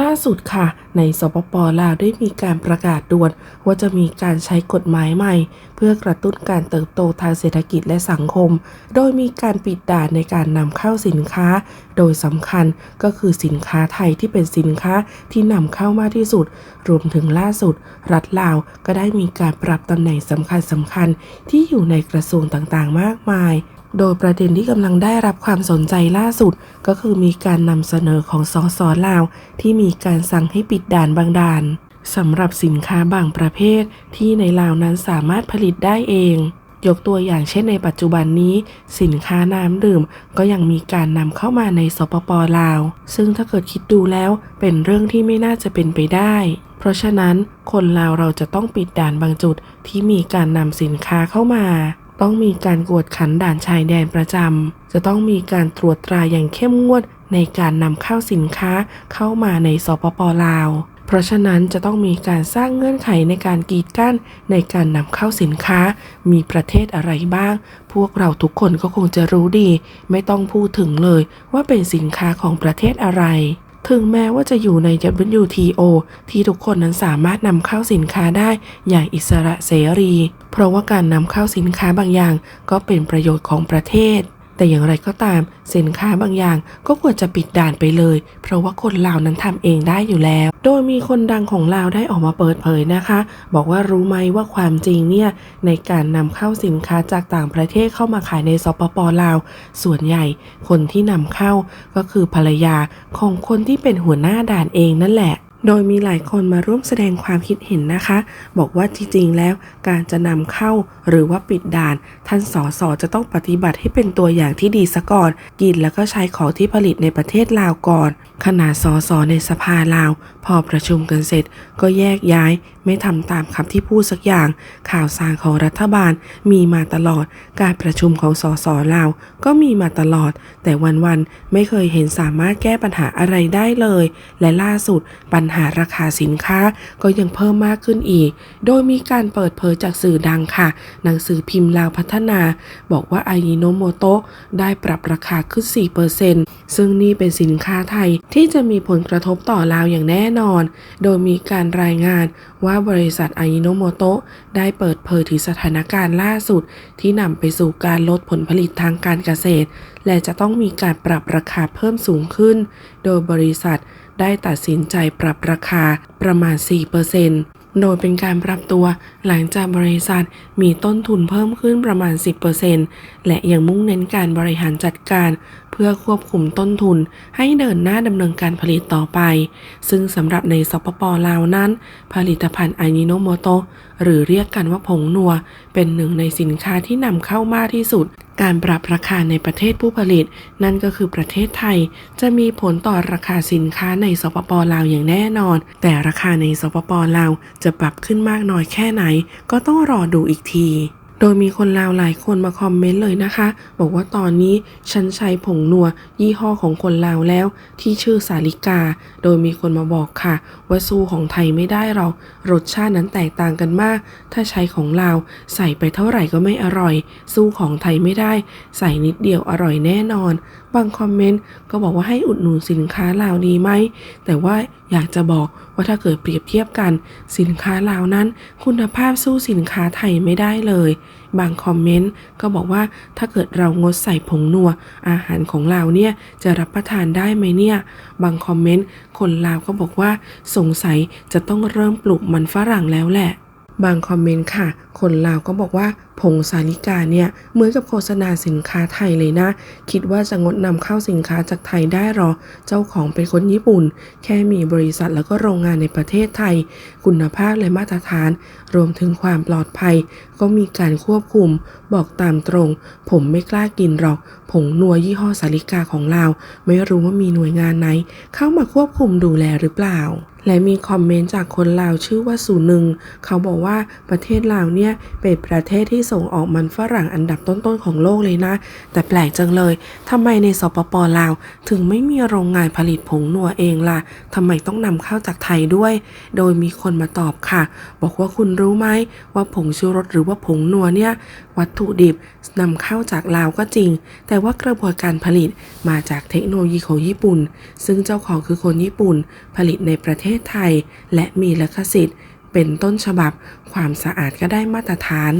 ล่าสุดค่ะ ในสปปลาวได้มีการประกาศด่วน ว่าจะมีการใช้กฎหมายใหม่ เพื่อกระตุ้นการเติบโตทางเศรษฐกิจและสังคม โดยมีการปิดด่านในการนำเข้าสินค้า โดยสำคัญก็คือสินค้าไทยที่เป็นสินค้าที่นำเข้ามากที่สุด รวมถึงล่าสุด รัฐลาวก็ได้มีการปรับตำแหน่งสำคัญสำคัญๆที่อยู่ในกระทรวงต่างๆ มากมาย โดยประเด็นที่กำลังได้รับความสนใจล่าสุด ก็คือมีการนำเสนอของสสลาว ที่มีการสั่งให้ปิดด่านบางด่านสำหรับสินค้าบางประเภท ที่ในลาวนั้นสามารถผลิตได้เอง ยกตัวอย่างเช่นในปัจจุบันนี้ สินค้าน้ำดื่ม ก็ยังมีการนำเข้ามาในสปปลาว ซึ่งถ้าเกิดคิดดูแล้วเป็นเรื่องที่ไม่น่าจะเป็นไปได้ เพราะฉะนั้นคนลาวเราจะต้องปิดด่านบางจุดที่มีการนำสินค้าเข้ามา ต้องมีการกวดขันด่านชายแดนประจำ จะต้องมีการตรวจตราอย่างเข้มงวดในการนำเข้าสินค้าเข้ามาในสปปลาว เพราะฉะนั้นจะต้องมีการสร้างเงื่อนไขในการกีดกั้นในการนำเข้าสินค้า มีประเทศอะไรบ้าง พวกเราทุกคนก็คงจะรู้ดี ไม่ต้องพูดถึงเลยว่าเป็นสินค้าของประเทศอะไร ถึงแม้ว่าจะอยู่ใน WTO ที่ทุกคนนั้นสามารถนำเข้าสินค้าได้อย่างอิสระเสรี เพราะว่าการนำเข้าสินค้าบางอย่างก็เป็นประโยชน์ของประเทศ แต่อย่างไรก็ตามสินค้าบางอย่างก็ควรจะปิดด่านไปเลย เพราะว่าคนลาวนั้นทำเองได้อยู่แล้ว โดยมีคนดังของลาวได้ออกมาเปิดเผยนะคะ บอกว่ารู้ไหมว่าความจริงเนี่ยในการนำเข้าสินค้าจากต่างประเทศเข้ามาขายในสปปลาว ส่วนใหญ่คนที่นำเข้าก็คือภรรยาของคนที่เป็นหัวหน้าด่านเองนั่นแหละ โดยมีหลายคนมาร่วมแสดงความคิดเห็นนะคะ บอกว่าจริงๆแล้วการจะนำเข้าหรือว่าปิดด่าน ท่านสอสอจะต้องปฏิบัติให้เป็นตัวอย่างที่ดีซะก่อน กินแล้วก็ใช้ของที่ผลิตในประเทศลาวก่อน ขนาดสอสอในสภาลาว พอประชุมกันเสร็จ ก็แยกย้าย ไม่ทำตามคำที่พูดสักอย่าง ข่าวสารของรัฐบาลมีมาตลอด การประชุมของสสลาว ก็มีมาตลอด แต่วันๆไม่เคยเห็นสามารถแก้ปัญหาอะไรได้เลย และล่าสุดปัญหาราคาสินค้าก็ยังเพิ่มมากขึ้นอีก โดยมีการเปิดเผยจากสื่อดังค่ะ หนังสือพิมพ์ลาวพัฒนา บอกว่าไอโนโมโตะได้ปรับราคาขึ้น 4%ซึ่งนี่เป็นสินค้าไทยที่จะมีผลกระทบต่อลาวอย่างแน่นอน โดยมีการรายงานว่าบริษัทไอโนโมโตะได้เปิดเผยถึงสถานการณ์ล่าสุด ที่นำไปสู่การลดผลผลิตทางการเกษตร และจะต้องมีการปรับราคาเพิ่มสูงขึ้น โดยบริษัท ได้ตัดสินใจปรับราคาประมาณ 4%โดยเป็นการปรับตัวหลังจากบริษัทมีต้นทุนเพิ่มขึ้นประมาณ 10%และยังมุ่งเน้นการบริหารจัดการเพื่อควบคุมต้นทุนให้เดินหน้าดำเนินการผลิตต่อไป ซึ่งสำหรับในสปปลาวนั้น ผลิตภัณฑ์อายิโนโมโตหรือเรียกกันว่าผงนัว เป็นหนึ่งในสินค้าที่นำเข้ามากที่สุด การปรับราคาในประเทศผู้ผลิต นั่นก็คือประเทศไทย จะมีผลต่อราคาสินค้าในสปปลาวอย่างแน่นอน แต่ราคาในสปปลาวจะปรับขึ้นมากน้อยแค่ไหน ก็ต้องรอดูอีกที โดยมีคนลาวหลายคนมาคอมเมนต์เลยนะคะ บอกว่าตอนนี้ฉันใช้ผงนัว ยี่ห้อของคนลาวแล้วที่ชื่อสาลิกา โดยมีคนมาบอกค่ะ ว่าสู้ของไทยไม่ได้หรอกรสชาตินั้นแตกต่างกันมาก ถ้าใช้ของลาว ใส่ไปเท่าไหร่ก็ไม่อร่อย สู้ของไทยไม่ได้ ใส่นิดเดียวอร่อยแน่นอน บางคอมเมนต์ก็บอกว่าให้อุดหนุนสินค้าลาวดีไหมแต่ว่าอยากจะบอกว่าถ้าเกิดเปรียบเทียบกัน สินค้าลาวนั้น คุณภาพสู้สินค้าไทยไม่ได้เลย บางคอมเมนต์ก็บอกว่าถ้าเกิดเรางดใส่ผงนัว อาหารของเราเนี่ยจะรับประทานได้ไหมเนี่ย บางคอมเมนต์คนลาวก็บอกว่าสงสัยจะต้องเริ่มปลูกมันฝรั่งแล้วแหละ บางคอมเมนต์ค่ะ คนลาวก็บอกว่าผงสาลิกาเนี่ยเหมือนกับโฆษณาสินค้าไทยเลยนะ คิดว่าจะงดนำเข้าสินค้าจากไทยได้หรอ เจ้าของเป็นคนญี่ปุ่น แค่มีบริษัทแล้วก็โรงงานในประเทศไทย คุณภาพและมาตรฐาน รวมถึงความปลอดภัย ก็มีการควบคุม บอกตามตรง ผมไม่กล้ากินหรอก ผงนัวยี่ห้อสาลิกาของเรา ไม่รู้ว่ามีหน่วยงานไหน เข้ามาควบคุมดูแลหรือเปล่า และมีคอมเมนต์จากคนลาวชื่อว่าสูหนึ่งเขาบอกว่าประเทศลาวเนี่ยเป็นประเทศที่ส่งออกมันฝรั่งอันดับต้นๆของโลกเลยนะ แต่แปลกจังเลยทำไมในสปปลาว ถึงไม่มีโรงงานผลิตผงนัวเองล่ะทำไมต้องนำเข้าจากไทยด้วย โดยมีคนมาตอบค่ะ บอกว่าคุณรู้ไหมว่าผงชูรสหรือว่าผงนัวเนี่ยวัตถุดิบนำเข้าจากลาวก็จริง แต่ว่ากระบวนการผลิตมาจากเทคโนโลยีของญี่ปุ่น ซึ่งเจ้าของคือคนญี่ปุ่น ผลิตในประเทศไทย และมีลิขสิทธิ์ เป็นต้นฉบับ ความสะอาดก็ได้มาตรฐาน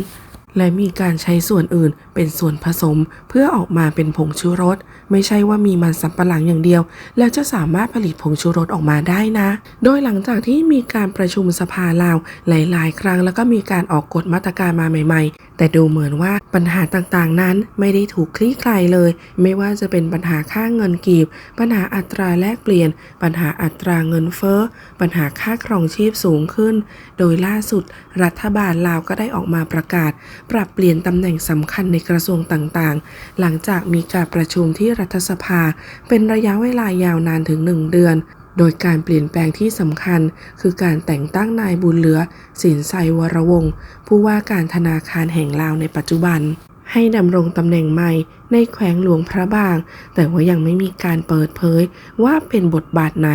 และมีการใช้ส่วนอื่นเป็นส่วนผสมเพื่อออกมาเป็นผงชูรส ไม่ใช่ว่ามีมันสำปะหลังอย่างเดียว แล้วจะสามารถผลิตผงชูรสออกมาได้นะ โดยหลังจากที่มีการประชุมสภาลาวหลาย ๆ ครั้งแล้วก็มีการออกกฎมาตรการมาใหม่ ๆ แต่ดูเหมือนว่าปัญหาต่างๆนั้นไม่ได้ถูกคลี่คลายเลย ไม่ว่าจะเป็นปัญหาค่าเงินกีบ ปัญหาอัตราแลกเปลี่ยน ปัญหาอัตราเงินเฟ้อ ปัญหาค่าครองชีพสูงขึ้น โดยล่าสุด รัฐบาลลาวก็ได้ออกมาประกาศ ปรับเปลี่ยนตำแหน่งสำคัญในกระทรวงต่างๆ หลังจากมีการประชุมที่รัฐสภา เป็นระยะเวลายาวนานถึง 1 เดือน โดยการเปลี่ยนแปลงที่สำคัญ คือการแต่งตั้งนายบุญเหลือ สินไซวรวงศ์ผู้ว่าการธนาคารแห่งลาวในปัจจุบัน ให้ดำรงตำแหน่งใหม่ในแขวงหลวงพระบาง แต่ว่ายังไม่มีการเปิดเผยว่าเป็นบทบาทไหน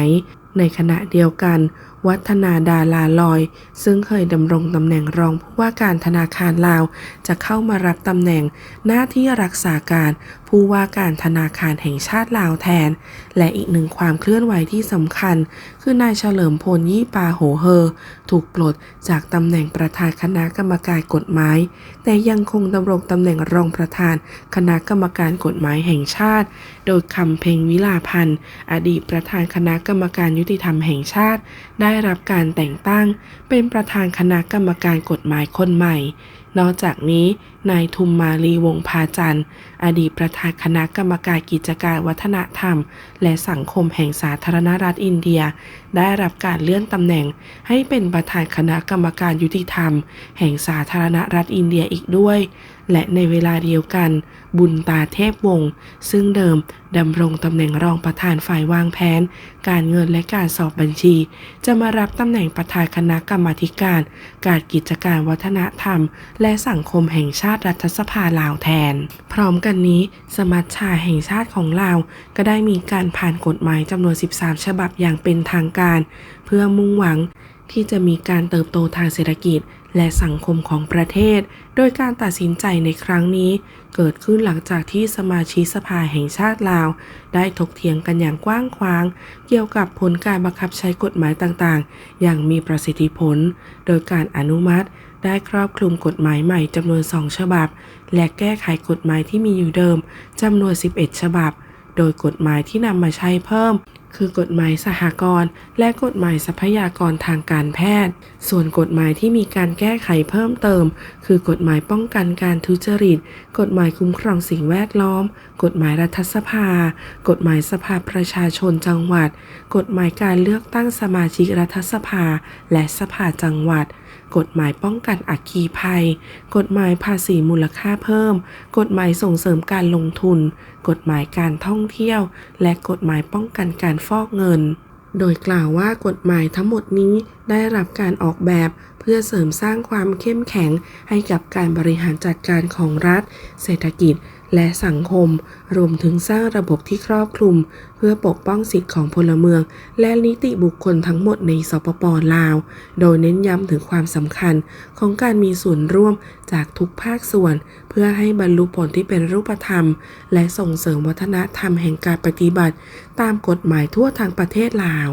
ในขณะเดียวกัน วัฒนาดาลาลอย ซึ่งเคยดำรงตำแหน่งรองผู้ว่าการธนาคารลาว จะเข้ามารับตำแหน่งหน้าที่รักษาการผู้ว่าการธนาคารแห่งชาติลาวแทน และอีกหนึ่งความเคลื่อนไหวที่สำคัญ คือนายเฉลิมพลยี่ปาโหเฮอ ถูกปลดจากตำแหน่งประธานคณะกรรมการกฎหมาย แต่ยังคงดำรงตำแหน่งรองประธานคณะกรรมการกฎหมายแห่งชาติ โดยคำเพ็งวิลาพันธ์อดีตประธานคณะกรรมการยุติธรรมแห่งชาติ ได้รับการแต่งตั้ง เป็นประธานคณะกรรมการกฎหมายคนใหม่ นอกจากนี้ นายทุมมาลีวงพาจันทร์ อดีตประธานคณะกรรมการกิจการวัฒนธรรม และสังคมแห่งสาธารณรัฐอินเดีย ได้รับการเลื่อนตำแหน่ง ให้เป็นประธานคณะกรรมการยุติธรรม แห่งสาธารณรัฐอินเดียอีกด้วย และในเวลาเดียวกัน บุญตาเทพวงศ์ซึ่งเดิมดำรงตำแหน่งรองประธานฝ่ายวางแผน การเงินและการสอบบัญชี จะมารับตำแหน่งประธานคณะกรรมาธิการ การกิจการวัฒนธรรม และสังคมแห่งชาติรัฐสภาลาวแทน พร้อมกันนี้ สมัชชาแห่งชาติของลาว ก็ได้มีการผ่านกฎหมายจำนวน 13 ฉบับอย่างเป็นทางการ เพื่อมุ่งหวังที่จะมีการเติบโตทางเศรษฐกิจ และสังคมของประเทศ โดยการตัดสินใจในครั้งนี้ เกิดขึ้นหลังจากที่สมาชิกสภาแห่งชาติลาว ได้ถกเถียงกันอย่างกว้างขวาง เกี่ยวกับผลการบังคับใช้กฎหมายต่างๆ อย่างมีประสิทธิผล โดยการอนุมัติได้ครอบคลุมกฎหมายใหม่จำนวน 2 ฉบับ และแก้ไขกฎหมายที่มีอยู่เดิมจำนวน 11 ฉบับ โดยกฎหมายที่นำมาใช้เพิ่ม คือกฎหมายสหกรณ์และกฎหมายทรัพยากรทางการแพทย์ ส่วนกฎหมายที่มีการแก้ไขเพิ่มเติม คือกฎหมายป้องกันการทุจริต กฎหมายคุ้มครองสิ่งแวดล้อม กฎหมายรัฐสภา กฎหมายสภาประชาชนจังหวัด กฎหมายการเลือกตั้งสมาชิกรัฐสภา และสภาจังหวัด กฎหมายป้องกันอัคคีภัย กฎหมายภาษีมูลค่าเพิ่ม กฎหมายส่งเสริมการลงทุน กฎหมายการท่องเที่ยว และกฎหมายป้องกันการฟอกเงิน โดยกล่าวว่ากฎหมายทั้งหมดนี้ได้รับการออกแบบเพื่อเสริมสร้างความเข้มแข็งให้กับการบริหารจัดการของรัฐ เศรษฐกิจ และสังคม รวมถึงสร้างระบบที่ครอบคลุม เพื่อปกป้องสิทธิของพลเมือง และนิติบุคคลทั้งหมดในสปปลาว โดยเน้นย้ำถึงความสำคัญของการมีส่วนร่วมจากทุกภาคส่วน เพื่อให้บรรลุผลที่เป็นรูปธรรม และส่งเสริมวัฒนธรรมแห่งการปฏิบัติ ตามกฎหมายทั่วทางประเทศลาว